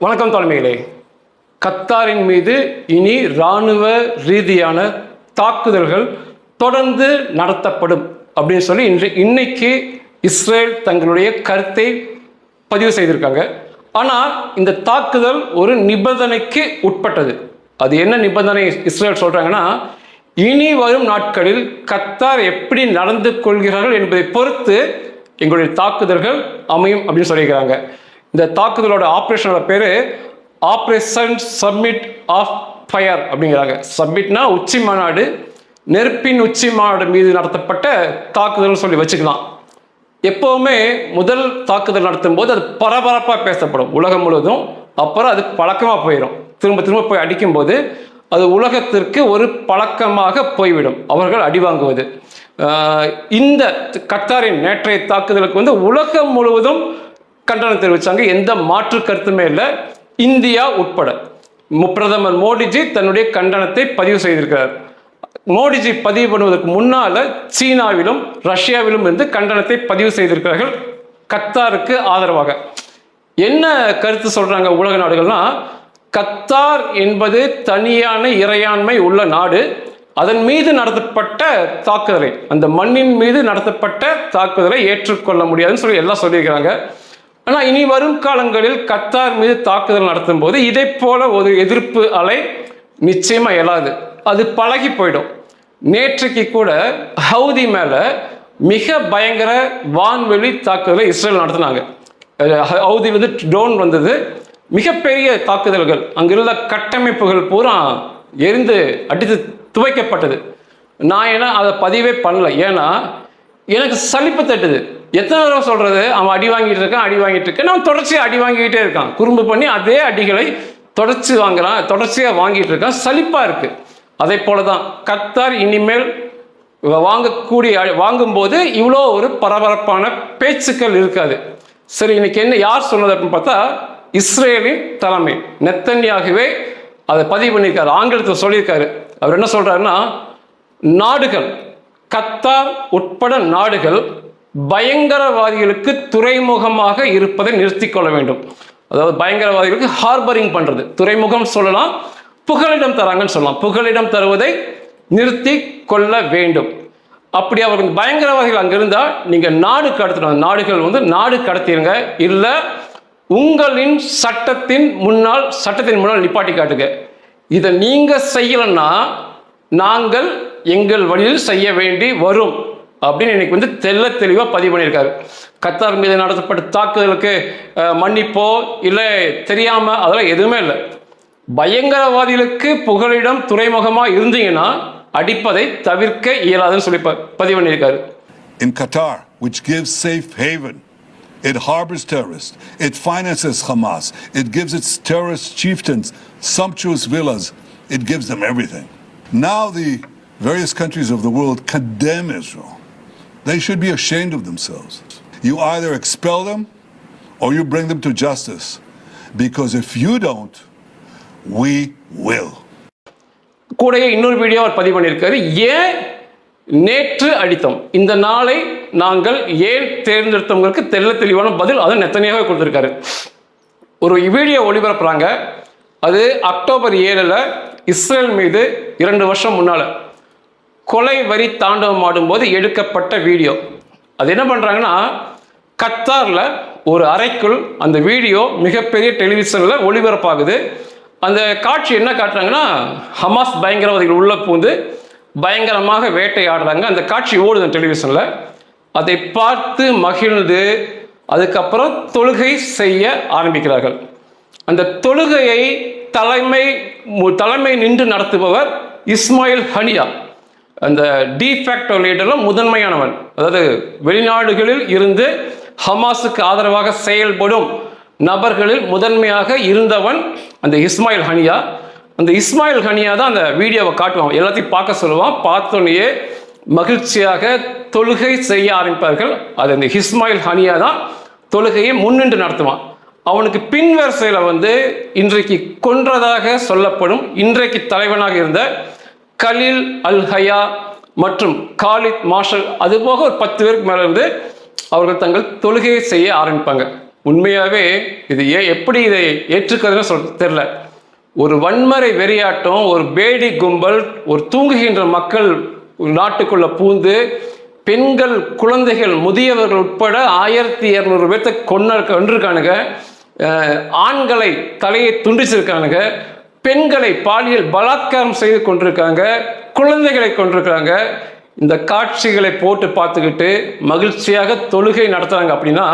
வணக்கம் தலைமைகளே. கத்தாரின் மீது இனி இராணுவ ரீதியான தாக்குதல்கள் தொடர்ந்து நடத்தப்படும் அப்படின்னு சொல்லி இன்று இன்னைக்கு இஸ்ரேல் தங்களுடைய கருத்தை பதிவு செய்திருக்காங்க. ஆனால் இந்த தாக்குதல் ஒரு நிபந்தனைக்கு உட்பட்டது. அது என்ன நிபந்தனை இஸ்ரேல் சொல்கிறாங்கன்னா இனி வரும் நாட்களில் கத்தார் எப்படி நடந்து கொள்கிறார்கள் என்பதை பொறுத்து எங்களுடைய தாக்குதல்கள் அமையும் அப்படின்னு சொல்லியிருக்கிறாங்க. இந்த தாக்குதலோட ஆப்ரேஷனோட பேர் ஆப்ரேஷன் சப்மிட் ஆஃப் ஃபயர் அப்படிங்கிறாங்க. சப்மிட்னா உச்சி மாநாடு நெருப்பின் உச்சி மாநாடு மீது நடத்தப்பட்ட தாக்குதல்னு சொல்லி வச்சுக்கலாம். எப்போவுமே முதல் தாக்குதல் நடத்தும் போது அது பரபரப்பாக பேசப்படும் உலகம் முழுவதும். அப்புறம் அது பழக்கமாக போயிடும் திரும்ப திரும்ப போய் அடிக்கும்போது அது உலகத்திற்கு ஒரு பழக்கமாக போய்விடும். அவர்கள் அடி வாங்குவது. இந்த கத்தாரின் நேற்றைய தாக்குதலுக்கு வந்து உலகம் முழுவதும் கண்டனம் தெரிவித்தாங்க எந்த மாற்று கருத்துமே இல்லை. இந்தியா உட்பட பிரதமர் மோடிஜி தன்னுடைய கண்டனத்தை பதிவு செய்திருக்கிறார். மோடிஜி பதிவு பண்ணுவதற்கு முன்னால சீனாவிலும் ரஷ்யாவிலும் இருந்து கண்டனத்தை பதிவு செய்திருக்கிறார்கள். கத்தாருக்கு ஆதரவாக. என்ன கருத்து சொல்கிறாங்க உலக நாடுகள்னா கத்தார் என்பது தனியான இறையாண்மை உள்ள நாடு. அதன் மீது நடத்தப்பட்ட தாக்குதலை அந்த மண்ணின் மீது நடத்தப்பட்ட தாக்குதலை ஏற்றுக்கொள்ள முடியாதுன்னு சொல்லி எல்லாம் சொல்லியிருக்கிறாங்க. ஆனால் இனி வரும் காலங்களில் கத்தார் மீது தாக்குதல் நடத்தும் போது இதை போல ஒரு எதிர்ப்பு அலை நிச்சயமாக எழாது அது பழகி போயிடும். நேற்றைக்கு கூட ஹவுதி மேலே மிக பயங்கர வான்வெளி தாக்குதலை இஸ்ரேல் நடத்தினாங்க. ஹவுதியிலிருந்து ட்ரோன் வந்தது. மிகப்பெரிய தாக்குதல்கள். அங்கிருந்த கட்டமைப்புகள் பூரா எரிந்து அடித்து துவைக்கப்பட்டது. நான் ஏன்னா அதை பதிவே பண்ணல. ஏன்னா எனக்கு சலிப்பு தட்டுது. எத்தனை தடவை சொல்கிறது அவன் அடி வாங்கிட்டு இருக்கான் அடி வாங்கிட்டு இருக்கான். நான் தொடர்ச்சியாக அடி வாங்கிக்கிட்டே இருக்கான். குறும்பு பண்ணி அதே அடிகளை தொடர்ச்சி வாங்குறான் தொடர்ச்சியாக வாங்கிட்டு இருக்கான். சலிப்பாக இருக்குது அதே போல தான் கத்தார் இனிமேல் வாங்கக்கூடிய வாங்கும்போது இவ்வளோ ஒரு பரபரப்பான பேச்சுக்கள் இருக்காது. சரி இன்னைக்கு என்ன யார் சொன்னது அப்படின்னு பார்த்தா இஸ்ரேலின் தலைமை நெத்தன்யாகவே அதை பதிவு பண்ணியிருக்காரு. ஆங்கிலத்தில் சொல்லியிருக்காரு. அவர் என்ன சொல்கிறாருன்னா நாடுகள் கத்தார் உட்பட நாடுகள் பயங்கரவாதிகளுக்கு துறைமுகமாக இருப்பதை நிறுத்தி கொள்ள வேண்டும். அதாவது பயங்கரவாதிகளுக்கு ஹார்பரிங் பண்றது. துறைமுகம் சொல்லலாம் புகலிடம் தராங்கன்னு சொல்லலாம். புகலிடம் தருவதை நிறுத்தி கொள்ள வேண்டும். அப்படி அவர்கள் பயங்கரவாதிகள் அங்கே இருந்தால் நீங்க நாடு கடத்தணும். நாடுகள் வந்து நாடு கடத்திடுங்க இல்ல உங்களின் சட்டத்தின் முன்னால் சட்டத்தின் முன்னால் நிப்பாட்டி காட்டுங்க. இதை நீங்க செய்யலைன்னா நாங்கள் எங்கள் வழியில் செய்ய வேண்டி வரும். அப்படின்னு இன்னைக்கு வந்து தெல்ல தெளிவாக பதிவு பண்ணியிருக்காரு கத்தார் மீது நடத்தப்பட்ட தாக்குதலுக்கு மன்னிப்போ இல்லை தெரியாமல் அதெல்லாம் எதுவுமே இல்லை பயங்கரவாதிகளுக்கு புகலிடம் துறைமுகமாக இருந்தீங்கன்னா அடிப்பதை தவிர்க்க இயலாதுன்னு சொல்லி பதிவு பண்ணியிருக்காரு in Qatar, which gives safe haven. It harbors terrorists. It finances Hamas. It gives its terrorist chieftains sumptuous villas. It gives them everything. Now the various countries of the world condemn Israel. They should be ashamed of themselves. You either expel them or you bring them to justice. Because if you don't, we will. கூடயே இன்னொரு video அவர் பதிவு பண்ணியிருக்காரு ஏன் நேற்று அடித்தோம் இந்த நாளை நாங்கள் ஏன் தேர்ந்தெடுத்தவங்களுக்கு தெள்ள தெளிவான பதில் அதை நெத்தனையாக கொடுத்துருக்காரு ஒரு வீடியோ ஒளிபரப்புறாங்க அது அக்டோபர் ஏழில் இஸ்ரேல் மீது இரண்டு வருஷம் முன்னால் கொலை வரி தாண்டவம் ஆடும்போது எடுக்கப்பட்ட வீடியோ. அது என்ன பண்ணுறாங்கன்னா கத்தாரில் ஒரு அறைக்குள் அந்த வீடியோ மிகப்பெரிய டெலிவிஷனில் ஒளிபரப்பாகுது. அந்த காட்சி என்ன காட்டுறாங்கன்னா ஹமாஸ் பயங்கரவாதிகள் உள்ளே பூந்து பயங்கரமாக வேட்டையாடுறாங்க. அந்த காட்சி ஓடுது டெலிவிஷனில். அதை பார்த்து மகிழ்ந்து அதுக்கப்புறம் தொழுகை செய்ய ஆரம்பிக்கிறார்கள். அந்த தொழுகையை தலைமை மு- தலைமை நின்று நடத்துபவர் இஸ்மாயில் ஹனியா. அந்த டிஃபேக்டோ லீடரில் முதன்மையானவன். அதாவது வெளிநாடுகளில் இருந்து ஹமாஸுக்கு ஆதரவாக செயல்படும் நபர்களில் முதன்மையாக இருந்தவன் அந்த இஸ்மாயில் ஹனியா. அந்த இஸ்மாயில் ஹனியா தான் அந்த வீடியோவை காட்டுவான். எல்லாத்தையும் பார்க்க சொல்லுவான். பார்த்தோன்னே மகிழ்ச்சியாக தொழுகை செய்ய ஆரம்பிப்பார்கள். அது அந்த இஸ்மாயில் ஹனியா தான் தொழுகையை முன்னின்று நடத்துவான். அவனுக்கு பின்வரிசையில் வந்து இன்றைக்கு கொன்றதாக சொல்லப்படும் இன்றைக்கு தலைவனாக இருந்த கலீல் அல் ஹயா மற்றும் காலித் மார்ஷல் அதுபோக ஒரு பத்து பேருக்கு மேலே இருந்து அவர்கள் தங்கள் தொழுகையை செய்ய ஆரம்பிப்பாங்க. உண்மையாகவே இது ஏ எப்படி இதை ஏற்றுக்கிறதுன்னு சொல் தெரில ஒரு வன்முறை வெறியாட்டம் ஒரு பேடி கும்பல் ஒரு தூங்குகின்ற மக்கள் ஒரு நாட்டுக்குள்ள பூந்து பெண்கள் குழந்தைகள் முதியவர்கள் உட்பட ஆயிரத்தி இரநூறு பேர்த்த கொண்டு கொண்டிருக்கானுங்க ஆண்களை தலையை துண்டிச்சிருக்கானுங்க. பெண்களை பாலியல் பலாத்காரம் செய்து கொண்டிருக்காங்க குழந்தைகளை கொண்டிருக்காங்க இந்த காட்சிகளை போட்டு பார்த்துக்கிட்டு மகிழ்ச்சியாக தொழுகை நடத்துறாங்க அப்படின்னா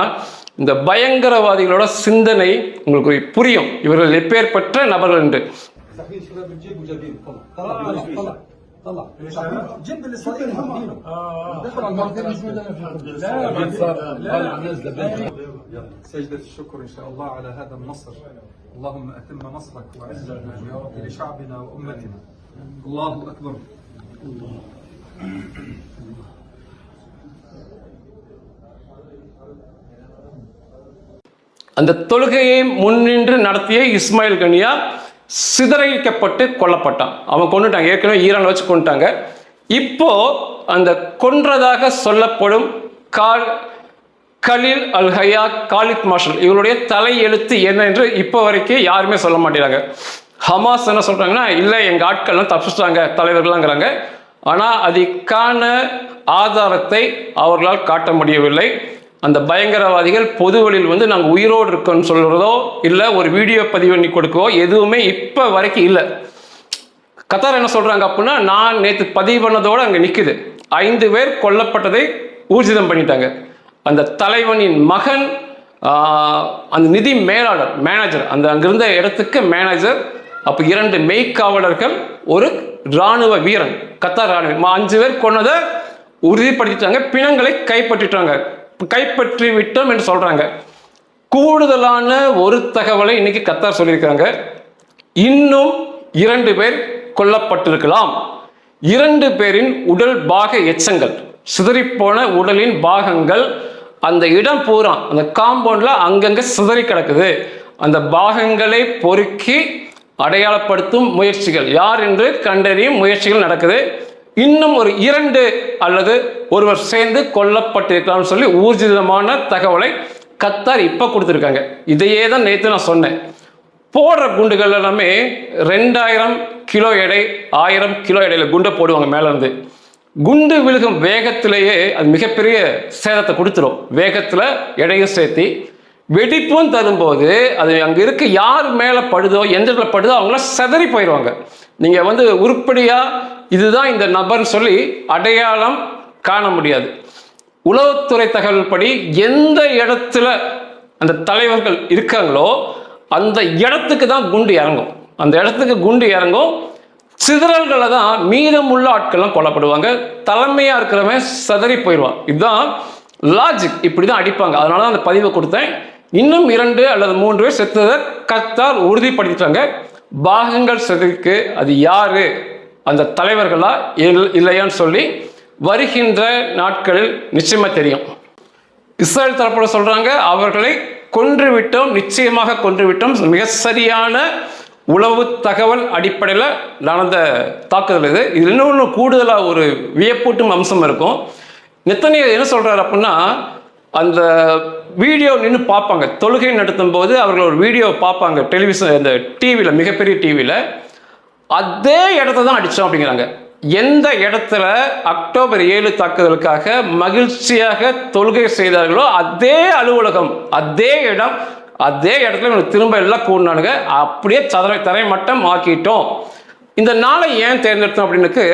இந்த பயங்கரவாதிகளோட சிந்தனை உங்களுக்கு புரியும் இவர்கள் எப்பேற்பட்ட நபர்கள் என்று صحيح شباب الجيب وجايبين طلع طلع طلع طلع طلع جيب اللي صاير مهدينه دخل على المهدين مش لا لا سجدة الشكر إن شاء الله على هذا النصر اللهم أتم نصرك وعزتنا يا رب لشعبنا وأمتنا الله أكبر அந்த தொழுகையை முன்னின்று நடத்திய இஸ்மாயில் கனியா சிதறடிக்கப்பட்டு கொல்லப்பட்டான் அவன் கொண்டுட்டாங்க ஏற்கனவே ஈரான் வச்சு கொண்டுட்டாங்க இப்போ அந்த கொன்றதாக சொல்லப்படும் கால் Khalil al Hayya Khalid Mashal இவருடைய தலை எழுத்து என்ன என்று இப்போ வரைக்கும் யாருமே சொல்ல மாட்டேங்கிறாங்க. ஹமாஸ் என்ன சொல்கிறாங்கன்னா இல்லை எங்கள் ஆட்கள்லாம் தப்பிச்சிட்டாங்க தலைவர்கள்லாங்கிறாங்க. ஆனால் அதுக்கான ஆதாரத்தை அவர்களால் காட்ட முடியவில்லை. அந்த பயங்கரவாதிகள் பொது வழியில் வந்து நாங்கள் உயிரோடு இருக்கோம்னு சொல்கிறதோ இல்லை ஒரு வீடியோ பதிவு பண்ணி கொடுக்கவோ எதுவுமே இப்போ வரைக்கும் இல்லை. கத்தார் என்ன சொல்கிறாங்க அப்படின்னா நான் நேற்று பதிவு பண்ணதோடு அங்கே நிற்குது ஐந்து பேர் கொல்லப்பட்டதை ஊர்ஜிதம் பண்ணிட்டாங்க. அந்த தலைவனின் மகன் அந்த நிதி மேலாளர் மேனேஜர் அந்த அங்கிருந்த இடத்துக்கு மேனேஜர் அப்போ இரண்டு மெய்க்காவலர்கள் ஒரு இராணுவ வீரன் கத்தார் ராணுவ அஞ்சு பேர் கொன்னதை உறுதிப்படுத்திட்டாங்க பிணங்களை கைப்பற்றிட்டாங்க. கைப்பற்றி விட்டோம் என்று சொல்கிறாங்க கூடுதலான ஒரு தகவலை இன்னைக்கு கத்தார் சொல்லியிருக்காங்க இன்னும் இரண்டு பேர் கொல்லப்பட்டிருக்கலாம். இரண்டு பேரின் உடல் பாக எச்சங்கள் சிதறிப்போன உடலின் பாகங்கள் அந்த இடம் பூரா அந்த காம்பவுண்டில் அங்கங்கே சிதறி கிடக்குது. அந்த பாகங்களை பொறுக்கி அடையாளப்படுத்தும் முயற்சிகள். யார் என்று கண்டறியும் முயற்சிகள் நடக்குது. இன்னும் ஒரு இரண்டு அல்லது ஒருவர் சேர்ந்து கொல்லப்பட்டிருக்கலாம்னு சொல்லி ஊர்ஜிதமான தகவலை கத்தார் இப்போ கொடுத்துருக்காங்க. இதையே தான் நேற்று நான் சொன்னேன். போடுற குண்டுகள் எல்லாமே ரெண்டாயிரம் கிலோ எடை ஆயிரம் கிலோ எடையில் குண்டை போடுவாங்க மேலேருந்து. குண்டு விழுகும் வேகத்திலேயே அது மிகப்பெரிய சேதத்தை கொடுத்துரும். வேகத்தில் எடையும் சேர்த்தி வெடிப்பும் தரும்போது அது அங்கே இருக்க யார் மேலே படுதோ எந்த இடத்துல படுதோ அவங்கள செதறி போயிடுவாங்க நீங்கள் வந்து உருப்படியாக இதுதான் இந்த நபர்னு சொல்லி அடையாளம் காண முடியாது. உளவுத்துறை தகவல் படி எந்த இடத்துல அந்த தலைவர்கள் இருக்காங்களோ அந்த இடத்துக்கு தான் குண்டு இறங்கும். அந்த இடத்துக்கு குண்டு இறங்கும். சிதறல்களை தான் மீதமுள்ள ஆட்கள்லாம் கொல்லப்படுவாங்க. தலைமையாக இருக்கிறவன் சிதறி போயிடுவான். இதுதான் லாஜிக் இப்படி தான் அடிப்பாங்க. அதனால தான் அந்த பதிவை கொடுத்தேன். இன்னும் இரண்டு அல்லது மூன்று பேர் செத்ததை கத்தார் உறுதிப்படுத்திட்டாங்க. பாகங்கள் சிதறிக்கு. அது யாரு? அந்த தலைவர்களா? இல்லையான்னு சொல்லி வருகின்ற நாட்களில் நிச்சயமா தெரியும். இஸ்ரேல் தரப்பட சொல்றாங்க அவர்களை கொன்று விட்டோம் நிச்சயமாக கொன்று விட்டோம் மிக சரியான உளவு தகவல் அடிப்படையில் நடந்த தாக்குதல் இது. இது இன்னொன்று கூடுதலாக ஒரு வியப்பூட்டும் அம்சம் இருக்கும். நெத்தனியா என்ன சொல்கிறார் அப்படின்னா அந்த வீடியோ நின்று பார்ப்பாங்க தொழுகை நடத்தும் போது அவர்கள் ஒரு வீடியோ பார்ப்பாங்க டெலிவிஷன் இந்த டிவியில் மிகப்பெரிய டிவியில் அதே இடத்த தான் அடித்தோம் அப்படிங்கிறாங்க எந்த இடத்துல அக்டோபர் ஏழு தாக்குதலுக்காக மகிழ்ச்சியாக தொழுகை செய்தார்களோ அதே அலுவலகம் அதே இடம் அதே இடத்துல இவங்க திரும்ப எல்லாம் கூடினானுங்க. அப்படியே சதரை தரை மட்டம் ஆக்கிட்டோம். இந்த நாளை ஏன் தேர்ந்தெடுத்தோம் அப்படின்னுக்கு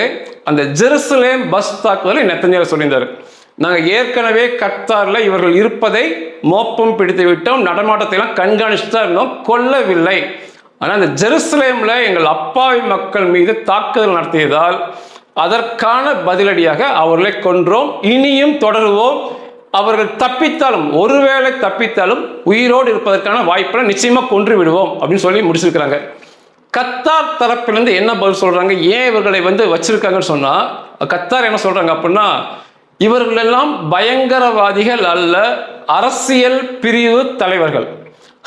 அந்த ஜெருசலேம் பஸ் தாக்குதலை நெத்தனியாக சொல்லியிருந்தார். நாங்கள் ஏற்கனவே கத்தாரில் இவர்கள் இருப்பதை மோப்பம் பிடித்து விட்டோம். நடமாட்டத்தை எல்லாம் கண்காணிச்சுட்டு தான் இருந்தோம். கொல்லவில்லை. ஆனால் அந்த ஜெருசலேமில் எங்கள் அப்பாவி மக்கள் மீது தாக்குதல் நடத்தியதால் அதற்கான பதிலடியாக அவர்களை கொன்றோம். இனியும் தொடருவோம். அவர்கள் தப்பித்தாலும் ஒருவேளை தப்பித்தாலும் உயிரோடு இருப்பதற்கான வாய்ப்பை நிச்சயமாக கொன்று விடுவோம் அப்படின்னு சொல்லி முடிச்சிருக்கிறாங்க. கத்தார் தரப்பிலிருந்து என்ன பதில் சொல்கிறாங்க ஏன் இவர்களை வந்து வச்சிருக்காங்கன்னு சொன்னால் கத்தார் என்ன சொல்கிறாங்க அப்படின்னா இவர்களெல்லாம் பயங்கரவாதிகள் அல்ல அரசியல் பிரிவு தலைவர்கள்.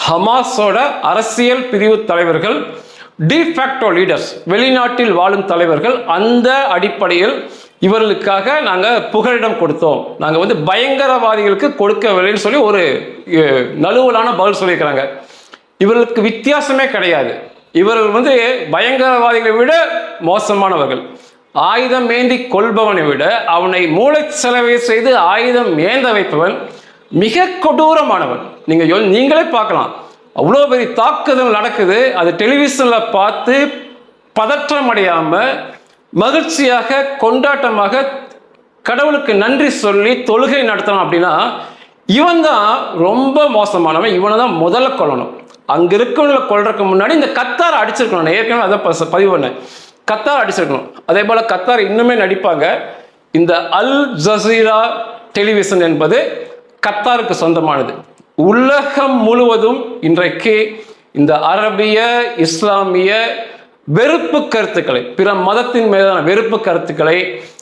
ஹமாஸோட அரசியல் பிரிவு தலைவர்கள் டிஃபேக்டோ லீடர்ஸ் வெளிநாட்டில் வாழும் தலைவர்கள் அந்த அடிப்படையில் இவர்களுக்காக நாங்கள் புகலிடம் கொடுத்தோம். நாங்கள் வந்து பயங்கரவாதிகளுக்கு கொடுக்கவில்லைன்னு சொல்லி ஒரு நழுவலான பதில் சொல்லியிருக்கிறாங்க. இவர்களுக்கு வித்தியாசமே கிடையாது. இவர்கள் வந்து பயங்கரவாதிகளை விட மோசமானவர்கள். ஆயுதம் ஏந்தி கொள்பவனை விட அவனை மூளைச்சலவை செய்து ஆயுதம் ஏந்த வைப்பவன் மிக கொடூரமானவன். நீங்கள் நீங்களே பார்க்கலாம். அவ்வளோ பெரிய தாக்குதல் நடக்குது. அது டெலிவிஷனில் பார்த்து பதற்றம் அடையாமல் மகிழ்ச்சியாக கொண்டாட்டமாக கடவுளுக்கு நன்றி சொல்லி தொழுகை நடத்தணும் அப்படின்னா இவன் தான் ரொம்ப மோசமானவன். இவனை தான் முதல்ல கொல்லணும். அங்கே இருக்கவங்களை கொள்றதுக்கு முன்னாடி இந்த கத்தார் அடிச்சிருக்கணும். நான் ஏற்கனவே அதை பதிவு பண்ணேன். கத்தார் அடிச்சிருக்கணும். அதே போல் கத்தார் இன்னுமே நடிப்பாங்க. இந்த அல் ஜசீரா டெலிவிஷன் என்பது கத்தாருக்கு சொந்தமானது. உலகம் முழுவதும் இன்றைக்கு இந்த அரபிய இஸ்லாமிய வெறுப்பு கருத்துக்களை பிற மதத்தின் மீதான வெறுப்பு கருத்துக்களை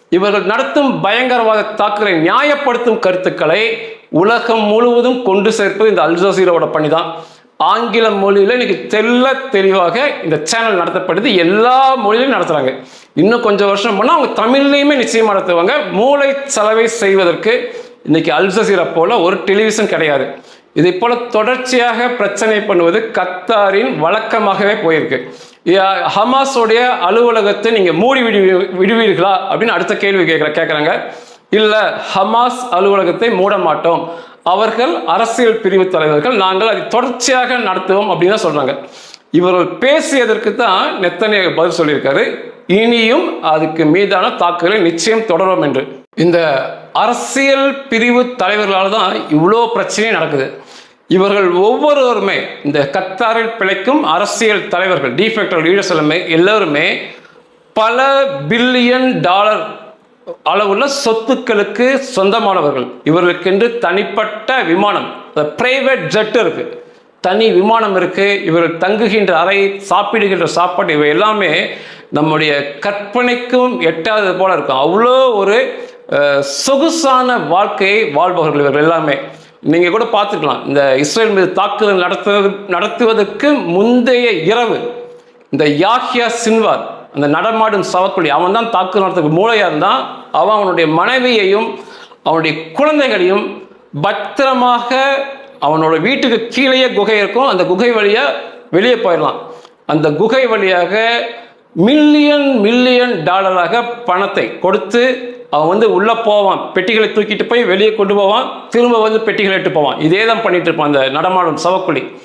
இவர்கள் நடத்தும் பயங்கரவாத தாக்குதலை நியாயப்படுத்தும் கருத்துக்களை உலகம் முழுவதும் கொண்டு சேர்ப்பது இந்த அல்ஜசீரோட பணி தான் ஆங்கில மொழியில இன்னைக்கு தெல்ல தெளிவாக இந்த சேனல் நடத்தப்படுது. எல்லா மொழியிலும் நடத்துறாங்க. இன்னும் கொஞ்சம் வருஷம் போனால் அவங்க தமிழ்லையுமே நிச்சயம் நடத்துவாங்க. மூளை செலவை செய்வதற்கு இன்னைக்கு அல்ஜசீரா போல ஒரு டெலிவிஷன் கிடையாது. இதை போல தொடர்ச்சியாக பிரச்சனை பண்ணுவது கத்தாரின் வழக்கமாகவே போயிருக்கு. யா- ஹமாஸோடைய அலுவலகத்தை நீங்க மூடி விடு விடுவீர்களா அப்படின்னு அடுத்த கேள்வி கேட்குற கேட்குறாங்க. இல்ல ஹமாஸ் அலுவலகத்தை மூட மாட்டோம். அவர்கள் அரசியல் பிரிவு தலைவர்கள் நாங்கள் அதை தொடர்ச்சியாக நடத்துவோம் அப்படின்னு தான் சொல்றாங்க. இவர்கள் பேசியதற்கு தான் நெத்தனியாக பதில் சொல்லியிருக்காரு. இனியும் அதுக்கு மீதான தாக்குதலை நிச்சயம் தொடரும் என்று. இந்த அரசியல் பிரிவு தலைவர்களால் தான் இவ்வளோ பிரச்சனையும் நடக்குது. இவர்கள் ஒவ்வொருவருமே இந்த கத்தாரில் பிழைக்கும் அரசியல் தலைவர்கள் டிஃபெக்டர் லீடர்ஸ் எல்லாமே எல்லாருமே பல பில்லியன் டாலர் அளவுள்ள சொத்துக்களுக்கு சொந்தமானவர்கள். இவர்களுக்கென்று தனிப்பட்ட விமானம் பிரைவேட் ஜெட் இருக்கு. தனி விமானம் இருக்கு இவர்கள் தங்குகின்ற அறை சாப்பிடுகின்ற சாப்பாடு இவை எல்லாமே நம்முடைய கற்பனைக்கும் எட்டாதது போல இருக்கும். அவ்வளோ ஒரு சொகுசான வாழ்க்கையை வாழ்பவர்கள் இவர்கள் எல்லாமே. நீங்கள் கூட பார்த்துக்கலாம் இந்த இஸ்ரேல் மீது தாக்குதல் நடத்துவது நடத்துவதற்கு முந்தைய இரவு இந்த யாஹ்யா சின்வார் அந்த நடமாடும் சவக்குழி அவன் தான் தாக்குதல் நடத்துக்கு மூளையாக இருந்தான் அவன் அவனுடைய மனைவியையும் அவனுடைய குழந்தைகளையும் பத்திரமாக அவனோட வீட்டுக்கு கீழேயே குகை இருக்கும் அந்த குகை வழியாக வெளியே போயிடலாம். அந்த குகை வழியாக மில்லியன் மில்லியன் டாலராக பணத்தை கொடுத்து அவன் வந்து உள்ள போவான். பெட்டிகளை தூக்கிட்டு போய் வெளியே கொண்டு போவான். திரும்ப வந்து பெட்டிகளை எட்டு போவான். இதே தான் பண்ணிட்டு இருப்பான் அந்த நடமாடும் சவக்குழி.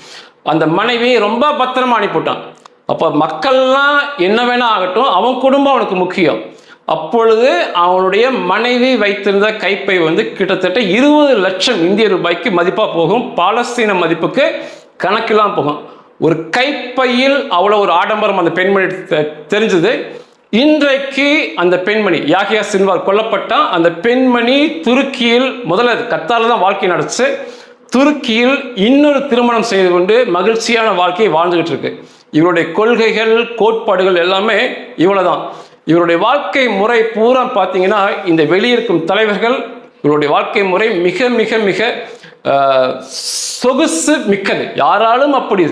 அந்த மனைவி ரொம்ப பத்திரமா அனுப்பிவிட்டான். அப்போ மக்கள்லாம் என்ன வேணா ஆகட்டும் அவன் குடும்பம் அவனுக்கு முக்கியம். அப்பொழுது அவனுடைய மனைவி வைத்திருந்த கைப்பை வந்து கிட்டத்தட்ட இருபது லட்சம் இந்திய ரூபாய்க்கு மதிப்பாக போகும். பாலஸ்தீன மதிப்புக்கு கணக்கெல்லாம் போகும். ஒரு கைப்பையில் அவ்வளோ ஒரு ஆடம்பரம் அந்த பெண்மணி தெ- தெரிஞ்சது. இன்றைக்கு அந்த பெண்மணி யாகியா சின்வார் கொல்லப்பட்டான் அந்த பெண்மணி துருக்கியில் முதல்ல கத்தால தான் வாழ்க்கை நடந்துச்சு. துருக்கியில் இன்னொரு திருமணம் செய்து கொண்டு மகிழ்ச்சியான வாழ்க்கையை வாழ்ந்துகிட்டு இருக்கு. இவருடைய கொள்கைகள் கோட்பாடுகள் எல்லாமே இவ்வளவுதான். இவருடைய வாழ்க்கை முறை பூரா பார்த்தீங்கன்னா இந்த வெளியிருக்கும் தலைவர்கள் இவருடைய வாழ்க்கை முறை மிக மிக மிக சொகுசு மிக்கது. யாராலும் அப்படி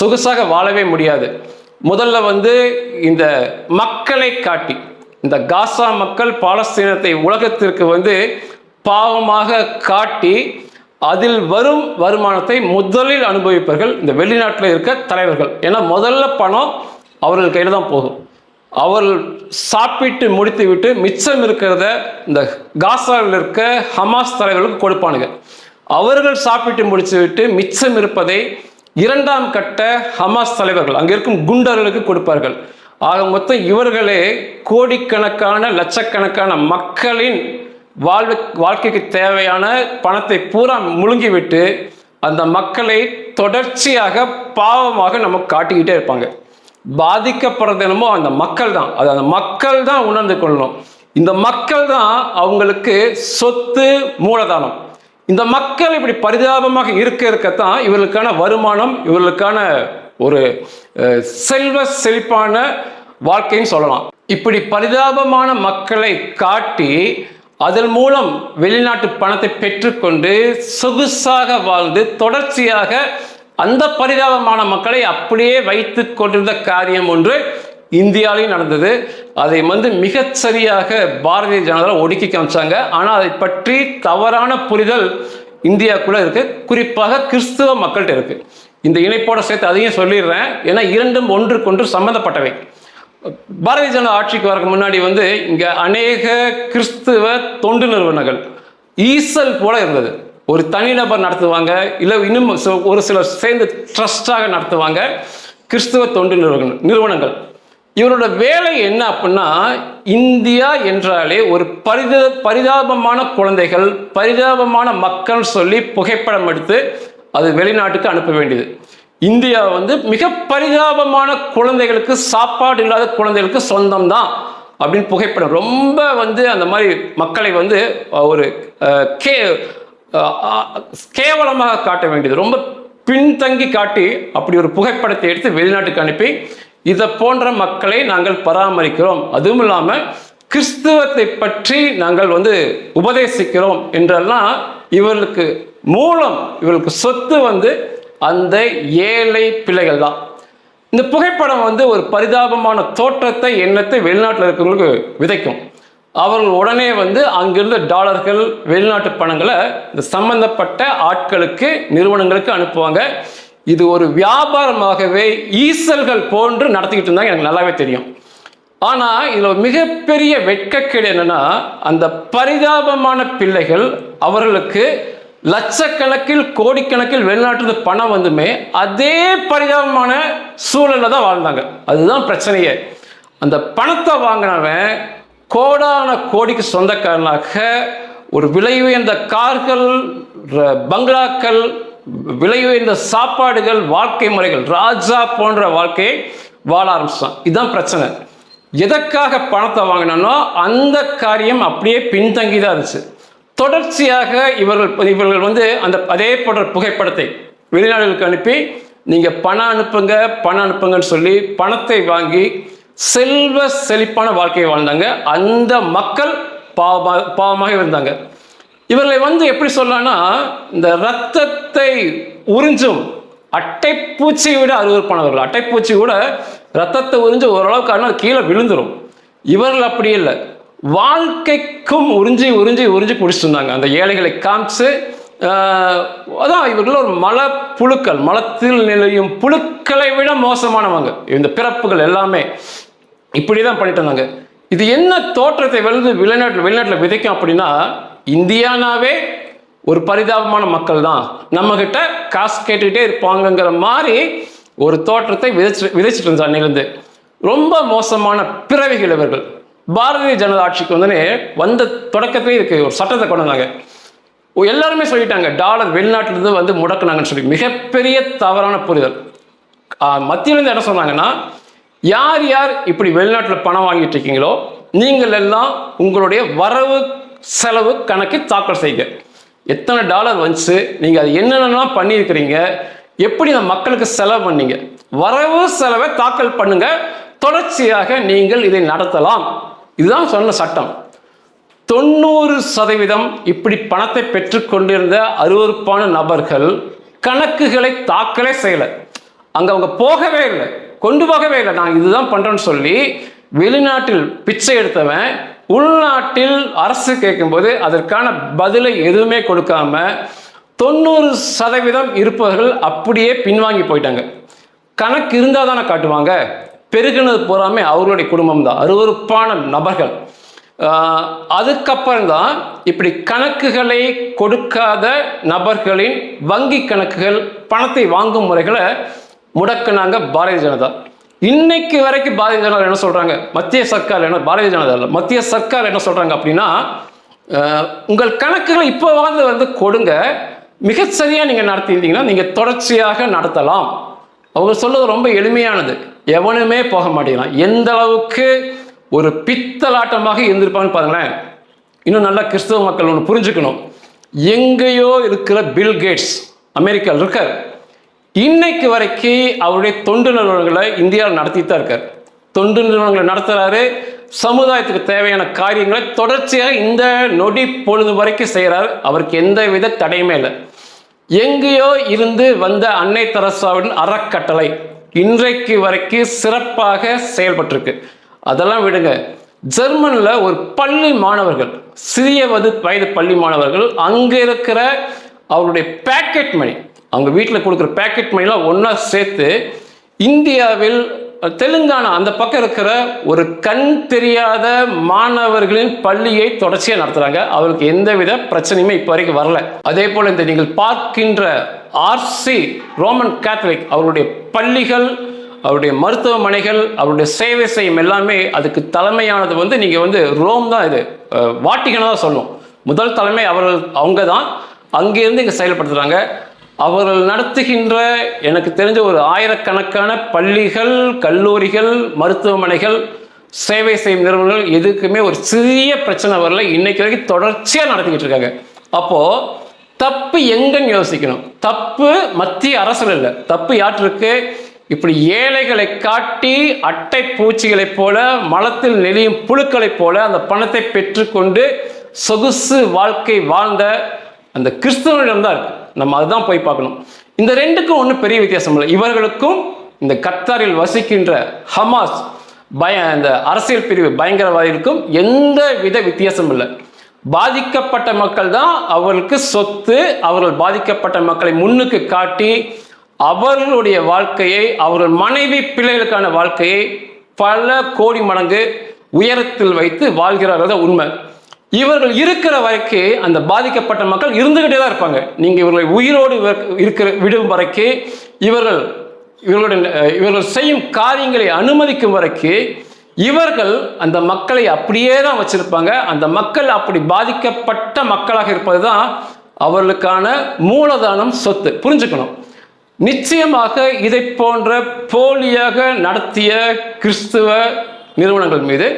சொகுசாக வாழவே முடியாது. முதல்ல வந்து இந்த மக்களை காட்டி இந்த காசா மக்கள் பாலஸ்தீனத்தை உலகத்திற்கு வந்து பாவமாக காட்டி அதில் வரும் வருமானத்தை முதலில் அனுபவிப்பவர்கள் இந்த வெளிநாட்டில் இருக்க தலைவர்கள். ஏன்னா முதல்ல பணம் அவர்கள் கையில் தான் போகும். அவர்கள் சாப்பிட்டு முடித்து விட்டு மிச்சம் இருக்கிறத இந்த காசாவில் இருக்க ஹமாஸ் தலைவர்களுக்கு கொடுப்பானுங்க. அவர்கள் சாப்பிட்டு முடித்து விட்டு மிச்சம் இருப்பதை இரண்டாம் கட்ட ஹமாஸ் தலைவர்கள் அங்கே இருக்கும் குண்டர்களுக்கு கொடுப்பார்கள். ஆக மொத்தம் இவர்களே கோடிக்கணக்கான லட்சக்கணக்கான மக்களின் வாழ்வு வாழ்க்கைக்கு தேவையான பணத்தை பூரா முழுங்கிவிட்டு அந்த மக்களை தொடர்ச்சியாக பாவமாக நமக்கு காட்டிக்கிட்டே இருப்பாங்க. பாதிக்கப்படுறது என்னமோ அந்த மக்கள் தான். அது அந்த மக்கள் தான் உணர்ந்து கொள்ளணும். இந்த மக்கள் தான் அவங்களுக்கு சொத்து மூலதனம். இந்த மக்கள் இப்படி பரிதாபமாக இருக்க இருக்கத்தான் இவர்களுக்கான வருமானம் இவர்களுக்கான ஒரு செல்வ செழிப்பான வாழ்க்கைன்னு சொல்லலாம். இப்படி பரிதாபமான மக்களை காட்டி அதன் மூலம் வெளிநாட்டு பணத்தை பெற்றுக்கொண்டு சொகுசாக வாழ்ந்து தொடர்ச்சியாக அந்த பரிதாபமான மக்களை அப்படியே வைத்து கொண்டிருந்த காரியம் ஒன்று இந்தியாவிலையும் நடந்தது. அதை வந்து மிகச்சரியாக பாரதிய ஜனதா ஒடுக்கி காமிச்சாங்க. ஆனால் அதை பற்றி தவறான புரிதல் இந்தியாவுக்குள்ள இருக்கு. குறிப்பாக கிறிஸ்துவ மக்கள்கிட்ட இருக்கு. இந்த இணைப்போட சேர்த்து அதையும் சொல்லிடுறேன். ஏன்னா இரண்டும் ஒன்றுக்கொன்று சம்பந்தப்பட்டவை. பாரதிய ஜனதா ஆட்சிக்கு வரக்கு முன்னாடி வந்து இங்க அநேக கிறிஸ்துவ தொண்டு நிறுவனங்கள். ஈசல் போல இருந்தது. ஒரு தனிநபர் நடத்துவாங்க இல்லை இன்னும் ஒரு சிலர் சேர்ந்து ட்ரஸ்டாக நடத்துவாங்க. கிறிஸ்துவ தொண்டு நிறுவனங்கள். நிறுவனங்கள். இவரோட வேலை என்ன அப்படின்னா இந்தியா என்றாலே ஒரு பரித பரிதாபமான குழந்தைகள் பரிதாபமான மக்கள் சொல்லி புகைப்படம் எடுத்து அது வெளிநாட்டுக்கு அனுப்ப வேண்டியது. இந்தியா வந்து மிக பரிதாபமான குழந்தைகளுக்கு சாப்பாடு இல்லாத குழந்தைகளுக்கு சொந்தம் தான் அப்படின்னு புகைப்படம். ரொம்ப வந்து அந்த மாதிரி மக்களை வந்து ஒரு கே கேவலமாக காட்ட வேண்டியது. ரொம்ப பின்தங்கி காட்டி அப்படி ஒரு புகைப்படத்தை எடுத்து வெளிநாட்டுக்கு அனுப்பி இதை போன்ற மக்களை நாங்கள் பராமரிக்கிறோம். அதுவும் இல்லாமல் கிறிஸ்துவத்தை பற்றி நாங்கள் வந்து உபதேசிக்கிறோம் என்றெல்லாம் இவர்களுக்கு மூலம் இவர்களுக்கு சொத்து வந்து அந்த ஏழை பிள்ளைகள் தான். இந்த புகைப்படம் வந்து ஒரு பரிதாபமான தோற்றத்தை எண்ணத்தை வெளிநாட்டில் இருக்கிறவங்களுக்கு விதைக்கும். அவர்கள் உடனே வந்து அங்கிருந்த டாலர்கள் வெளிநாட்டு பணங்களை இந்த சம்பந்தப்பட்ட ஆட்களுக்கு நிறுவனங்களுக்கு அனுப்புவாங்க. இது ஒரு வியாபாரமாகவே ஈசல்கள் போன்று நடத்திக்கிட்டு இருந்தாங்க. எனக்கு நல்லாவே தெரியும். ஆனால் இதில் மிகப்பெரிய வெட்கக்கேடு என்னென்னா அந்த பரிதாபமான பிள்ளைகள் அவர்களுக்கு லட்சக்கணக்கில் கோடிக்கணக்கில் வெளிநாட்டு பணம் வந்துமே அதே பரிதாபமான சூழலில் தான் வாழ்ந்தாங்க. அதுதான் பிரச்சனையே. அந்த பணத்தை வாங்கினவன் கோடான கோடிக்கு சொந்தக்காரனாக ஒரு விலை உயர்ந்த கார்கள் பங்களாக்கள் விலை உயர்ந்த சாப்பாடுகள் வாழ்க்கை முறைகள் ராஜா போன்ற வாழ்க்கையை வாழ ஆரம்பிச்சான் இதுதான் பிரச்சனை. எதற்காக பணத்தை வாங்கினானோ அந்த காரியம் அப்படியே பின்தங்கி தான் இருந்துச்சு. தொடர்ச்சியாக இவர்கள் இவர்கள் வந்து அந்த அதே போன்ற புகைப்படத்தை வெளிநாடுகளுக்கு அனுப்பி நீங்கள் பணம் அனுப்புங்க பணம் அனுப்புங்கன்னு சொல்லி பணத்தை வாங்கி செல்வ செழிப்பான வாழ்க்கையை வாழ்ந்தாங்க. அந்த மக்கள் பாவமாக பாவமாக இருந்தாங்க. இவர்களை வந்து எப்படி சொல்லலாம்னா இந்த ரத்தத்தை உறிஞ்சும் அட்டைப்பூச்சி விட அருவருப்பானவர்கள். அட்டைப்பூச்சி கூட ரத்தத்தை உறிஞ்சு ஓரளவுக்கு ஆனால் கீழே விழுந்துடும் இவர்கள் அப்படி இல்லை. வாழ்க்கைக்கும் உறிஞ்சி உறிஞ்சி உறிஞ்சி குடிச்சிருந்தாங்க அந்த ஏழைகளை காமிச்சு அதான் இவர்கள் ஒரு மல புழுக்கள் மலத்தில் நிலையும் புழுக்களை விட மோசமானவங்க. இந்த பிறப்புகள் எல்லாமே இப்படி தான் பண்ணிட்டு இருந்தாங்க. இது என்ன தோற்றத்தை வந்து வெளிநாட்டில் வெளிநாட்டில் விதைக்கும் அப்படின்னா இந்தியானாவே ஒரு பரிதாபமான மக்கள் தான் நம்மக்கிட்ட காசு கேட்டுக்கிட்டே இருப்பாங்கங்கிற மாதிரி ஒரு தோற்றத்தை விதைச்சு விதைச்சிட்டு இருந்தா அன்னிலிருந்து. ரொம்ப மோசமான பிறவிகள் இவர்கள். பாரதிய ஜனதா ஆட்சிக்கு வந்து வந்த தொடக்கத்திலே இதுக்கு ஒரு சட்டத்தை கொண்டு வந்தாங்க. ஓ, எல்லாருமே சொல்லிட்டாங்க டாலர் வெளிநாட்டிலிருந்து வந்து முடக்குனாங்கன்னு சொல்லி. மிகப்பெரிய தவறான புரிதல். மத்தியிலேருந்து என்ன சொன்னாங்கன்னா யார் யார் இப்படி வெளிநாட்டில் பணம் வாங்கிட்டு இருக்கீங்களோ நீங்கள் எல்லாம் உங்களுடைய வரவு செலவு கணக்கு தாக்கல் செய்யுங்க எத்தனை டாலர் வந்துச்சு நீங்கள் அது என்னென்னலாம் பண்ணியிருக்கிறீங்க எப்படி அந்த மக்களுக்கு செலவு பண்ணீங்க வரவு செலவை தாக்கல் பண்ணுங்க தொடர்ச்சியாக நீங்கள் இதை நடத்தலாம். இதுதான் சொன்ன சட்டம். தொண்ணூறு சதவீதம் இப்படி பணத்தை பெற்றுக்கொண்டிருந்த அருவருப்பான நபர்கள் கணக்குகளை தாக்கலே செய்யலை. அங்கே அவங்க போகவே இல்லை கொண்டு போகவே இல்லை. நான் இதுதான் பண்ணுறேன்னு சொல்லி வெளிநாட்டில் பிச்சை எடுத்தவன் உள்நாட்டில் அரசு கேட்கும்போது அதற்கான பதிலை எதுவுமே கொடுக்காம தொண்ணூறு சதவீதம் இருப்பவர்கள் அப்படியே பின்வாங்கி போயிட்டாங்க. கணக்கு இருந்தால் தானே காட்டுவாங்க. பெருகினது பூராமே அவர்களுடைய குடும்பம் தான். அருவருப்பான நபர்கள். அதுக்கப்புறம் தான் இப்படி கணக்குகளை கொடுக்காத நபர்களின் வங்கி கணக்குகள் பணத்தை வாங்கும் முறைகளை முடக்குனாங்க பாரதிய ஜனதா. இன்னைக்கு வரைக்கும் பாரதிய ஜனதா என்ன சொல்றாங்க? மத்திய சர்க்கார் என்ன பாரதிய ஜனதா இல்லை. மத்திய சர்க்கார் என்ன சொல்றாங்க அப்படின்னா உங்கள் கணக்குகளை இப்போ வந்து வந்து கொடுங்க. மிகச்சரியா நீங்க நடத்தியிருந்தீங்கன்னா நீங்க தொடர்ச்சியாக நடத்தலாம். அவங்க சொல்றது ரொம்ப எளிமையானது. எவனுமே போக மாட்டேங்கிறான். எந்த அளவுக்கு ஒரு பித்தலாட்டமாக இருந்திருப்பான்னு பாருங்களேன். இன்னும் நல்லா கிறிஸ்தவ மக்கள் ஒன்று புரிஞ்சுக்கணும். எங்கேயோ இருக்கிற பில் கேட்ஸ் அமெரிக்காவில் இருக்கார். இன்னைக்கு வரைக்கும் அவருடைய தொண்டு நிறுவனங்களை இந்தியாவில் நடத்திட்டு தான் இருக்கார். தொண்டு நிறுவனங்களை நடத்துகிறாரு சமுதாயத்துக்கு தேவையான காரியங்களை தொடர்ச்சியாக இந்த நொடி பொழுது வரைக்கும் செய்கிறார் அவருக்கு எந்த வித தடையுமே இல்லை. எங்கேயோ இருந்து வந்த அன்னை தரசாவின் அறக்கட்டளை இன்றைக்கு வரைக்கும் சிறப்பாக செயல்பட்டிருக்கு. அதெல்லாம் விடுங்க. ஜெர்மனில் ஒரு பள்ளி மாணவர்கள் சிறிய வது வயது பள்ளி மாணவர்கள் அங்கே இருக்கிற அவருடைய பேக்கெட் மணி அவங்க வீட்டில் கொடுக்குற பேக்கெட் மணிலாம் ஒன்றா சேர்த்து இந்தியாவில் தெலுங்கானா அந்த பக்கம் இருக்கிற ஒரு கண் தெரியாத மாணவர்களின் பள்ளியை தொடர்ச்சியாக நடத்துகிறாங்க அவருக்கு எந்தவித பிரச்சனையுமே இப்போ வரைக்கும் வரல. அதே போல் இந்த நீங்கள் பார்க்கின்ற ஆர்சி ரோமன் கேத்தலிக் அவருடைய பள்ளிகள் அவருடைய மருத்துவமனைகள் அவருடைய சேவை செய்யும் எல்லாமே அதுக்கு தலைமையானது வந்து நீங்கள் வந்து ரோம் தான் இது. வாட்டிகனாக தான் சொல்லணும். முதல் தலைமை அவர்கள் அவங்க தான் அங்கேருந்து இங்கே செயல்படுத்துகிறாங்க அவர்கள் நடத்துகின்ற எனக்கு தெரிஞ்ச ஒரு ஆயிரக்கணக்கான பள்ளிகள் கல்லூரிகள் மருத்துவமனைகள் சேவை செய்யும் நிறுவனங்கள் எதுக்குமே ஒரு சிறிய பிரச்சனை வரல. இன்னைக்கு வரைக்கும் தொடர்ச்சியாக நடத்திக்கிட்டு இருக்காங்க. அப்போது தப்பு எங்கன்னு யோசிக்கணும். தப்பு மத்திய அரசுல இல்லை. தப்பு யாற்றிருக்கு இப்படி ஏழைகளை காட்டி அட்டை பூச்சிகளைப் போல மலத்தில் நெளியும் புழுக்களைப் போல அந்த பணத்தை பெற்றுக்கொண்டு சொகுசு வாழ்க்கை வாழ்ந்த அந்த கிறிஸ்தவனிடம் தான் இருக்கு. நம்ம அதுதான் போய் பார்க்கணும். இந்த ரெண்டுக்கும் ஒன்றும் பெரிய வித்தியாசம் இல்லை. இவர்களுக்கும் இந்த கத்தாரில் வசிக்கின்ற ஹமாஸ் பய இந்த அரசியல் பிரிவு பயங்கரவாதிகளுக்கும் எந்த வித வித்தியாசமும் இல்லை. பாதிக்கப்பட்ட மக்கள் தான் அவர்களுக்கு சொத்து அவர்கள் பாதிக்கப்பட்ட மக்களை முன்னுக்கு காட்டி அவர்களுடைய வாழ்க்கையை அவர்கள் மனைவி பிள்ளைகளுக்கான வாழ்க்கையை பல கோடி மடங்கு உயரத்தில் வைத்து வாழ்கிறார்கள் தான் உண்மை. இவர்கள் இருக்கிற வரைக்கும் அந்த பாதிக்கப்பட்ட மக்கள் இருந்துகிட்டே தான் இருப்பாங்க. நீங்கள் இவர்களை உயிரோடு இருக்கிற விடும் வரைக்கும் இவர்கள் இவர்களுடைய இவர்கள் செய்யும் காரியங்களை அனுமதிக்கும் வரைக்கும் இவர்கள் அந்த மக்களை அப்படியே தான் வச்சிருப்பாங்க. அந்த மக்கள் அப்படி பாதிக்கப்பட்ட மக்களாக இருப்பது தான் அவர்களுக்கான மூலதனம் சொத்து. புரிஞ்சுக்கணும். நிச்சயமாக இதை போன்ற போலியாக நடத்திய கிறிஸ்துவ நிறுவனங்கள் மீது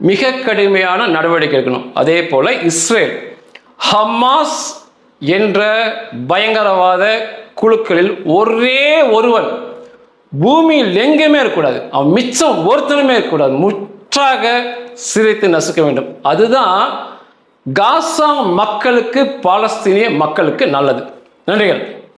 மிக கடுமையான நடவடிக்கை எடுக்கணும். அதே போல் இஸ்ரேல் ஹமாஸ் என்ற பயங்கரவாத குழுக்களில் ஒரே ஒருவன் பூமியில் எங்கேயுமே இருக்கக்கூடாது. அவன் மிச்சம் ஒருத்தனுமே இருக்கக்கூடாது. முற்றாக சிரித்து நசுக்க வேண்டும். அதுதான் காசா மக்களுக்கு பாலஸ்தீனிய மக்களுக்கு நல்லது. நன்றிகள்.